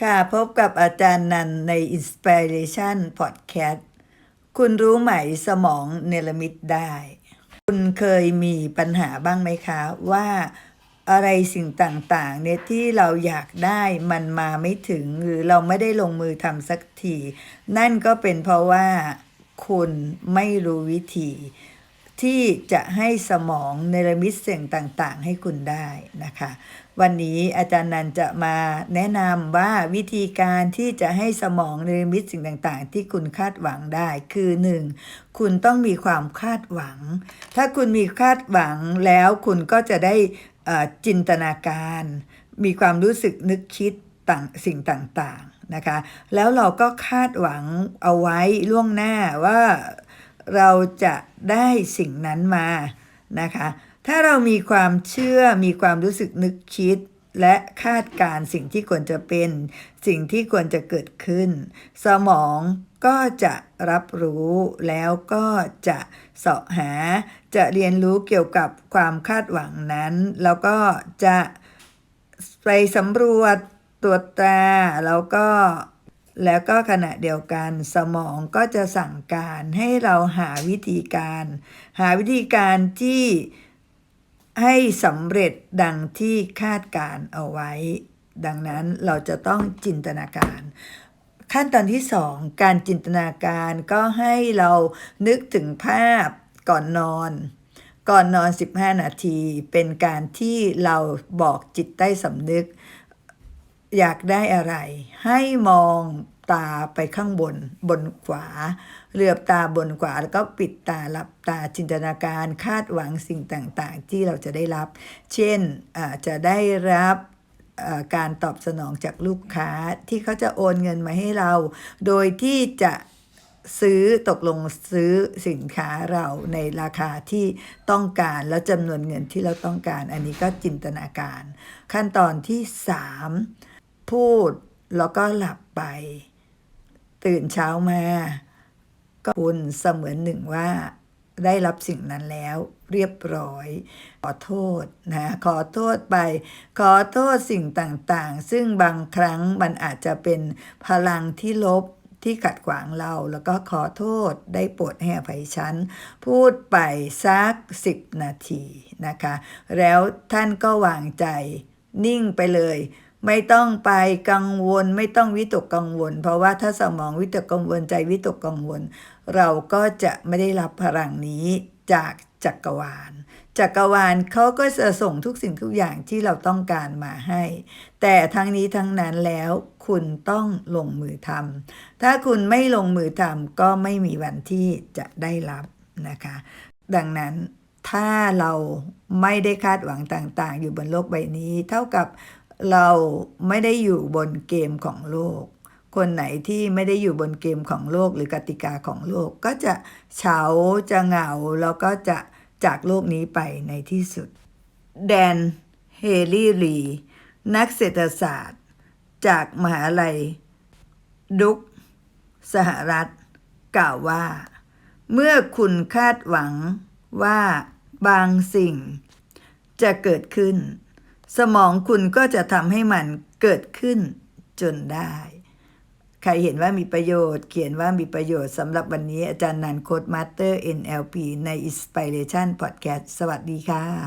ค่ะ พบกับอาจารย์นันใน Inspiration Podcast คุณรู้ไหมสมองเนรมิตได้ คุณเคยมีปัญหาบ้างไหมคะ ว่าอะไรสิ่งต่างๆเนี่ยที่เราอยากได้มันมาไม่ถึงหรือเราไม่ได้ลงมือทำสักที นั่นก็เป็นเพราะว่าคุณไม่รู้วิธี ที่จะให้สมองเนรมิตสิ่งต่างๆ ให้คุณได้นะคะ วันนี้อาจารย์นันจะมาแนะนำว่าวิธีการที่จะให้สมองเนรมิตสิ่งต่างๆ ที่คุณคาดหวังได้คือหนึ่งคุณต้องมีความคาดหวัง ถ้าคุณมีคาดหวังแล้วคุณก็จะได้จินตนาการ มีความรู้สึกนึกคิดต่างสิ่งต่างๆนะคะ แล้วเราก็คาดหวังเอาไว้ล่วงหน้าว่า เราจะได้สิ่งนั้นมานะคะ ถ้าเรามีความเชื่อมีความรู้สึกนึกคิดและคาดการ์สิ่งที่ควรจะเป็นสิ่งที่ควรจะเกิดขึ้น สมองก็จะรับรู้แล้วก็จะเสาะหา จะเรียนรู้เกี่ยวกับความคาดหวังนั้น แล้วก็จะไปสำรวจตรวจตราแล้วก็ แล้วก็ขณะเดียวกันสมองก็จะสั่งการให้เราหาวิธีการ หาวิธีการที่ให้สำเร็จดังที่คาดการเอาไว้ ดังนั้นเราจะต้องจินตนาการ ขั้นตอนที่สองการจินตนาการก็ให้เรานึกถึงภาพก่อนนอน ก่อนนอน 15 นาที เป็นการที่เราบอกจิตใต้สำนึก อยากได้อะไร ให้มองตาไปข้างบน บนขวาเหลือบตาบนขวาแล้วก็ปิดตาหลับตาจินตนาการคาดหวังสิ่งต่างๆ ที่เราจะได้รับ เช่นอาจจะได้รับการตอบสนองจากลูกค้าที่เขาจะโอนเงินมาให้เรา โดยที่จะซื้อตกลงซื้อสินค้าเราในราคาที่ต้องการแล้วจำนวนเงินที่เราต้องการ อันนี้ก็จินตนาการ ขั้นตอนที่สาม พูดแล้วก็หลับไป ตื่นเช้ามา ก็คุณเสมือนหนึ่งว่า ได้รับสิ่งนั้นแล้วเรียบร้อย ขอโทษนะขอโทษไป ขอโทษสิ่งต่างๆ ซึ่งบางครั้งมันอาจจะเป็นพลังที่ลบที่ขัดขวางเราแล้วก็ขอโทษได้โปรดให้อภัยฉัน พูดไปสักสิบนาทีนะคะ แล้วท่านก็วางใจนิ่งไปเลย ไม่ต้องไปกังวล ไม่ต้องวิตกกังวล เพราะว่าถ้าสมองวิตกกังวลใจวิตกกังวล เราก็จะไม่ได้รับพลังนี้จากจักรวาล จักรวาลเขาก็จะส่งทุกสิ่งทุกอย่างที่เราต้องการมาให้ แต่ทั้งนี้ทั้งนั้นแล้วคุณต้องลงมือทำถ้าคุณไม่ลงมือทำก็ไม่มีวันที่จะได้รับนะคะ ดังนั้นถ้าเราไม่ได้คาดหวังต่างๆ อยู่บนโลกใบนี้ เท่ากับ เราไม่ได้อยู่บนเกมของโลก คนไหนที่ไม่ได้อยู่บนเกมของโลกหรือกติกาของโลก ก็จะเฉาจะเหงาแล้วก็จะจากโลกนี้ไปในที่สุด แดนเฮลี่รี นักเศรษฐศาสตร์ จากมหาลัย ดุกสหรัฐ กล่าวว่า เมื่อคุณคาดหวังว่าบางสิ่งจะเกิดขึ้น สมองคุณก็จะทำให้มันเกิดขึ้นจนได้ ใครเห็นว่ามีประโยชน์ เขียนว่ามีประโยชน์สำหรับวันนี้อาจารย์นันโคดมาสเตอร์ NLP ใน Inspiration Podcast สวัสดีค่ะ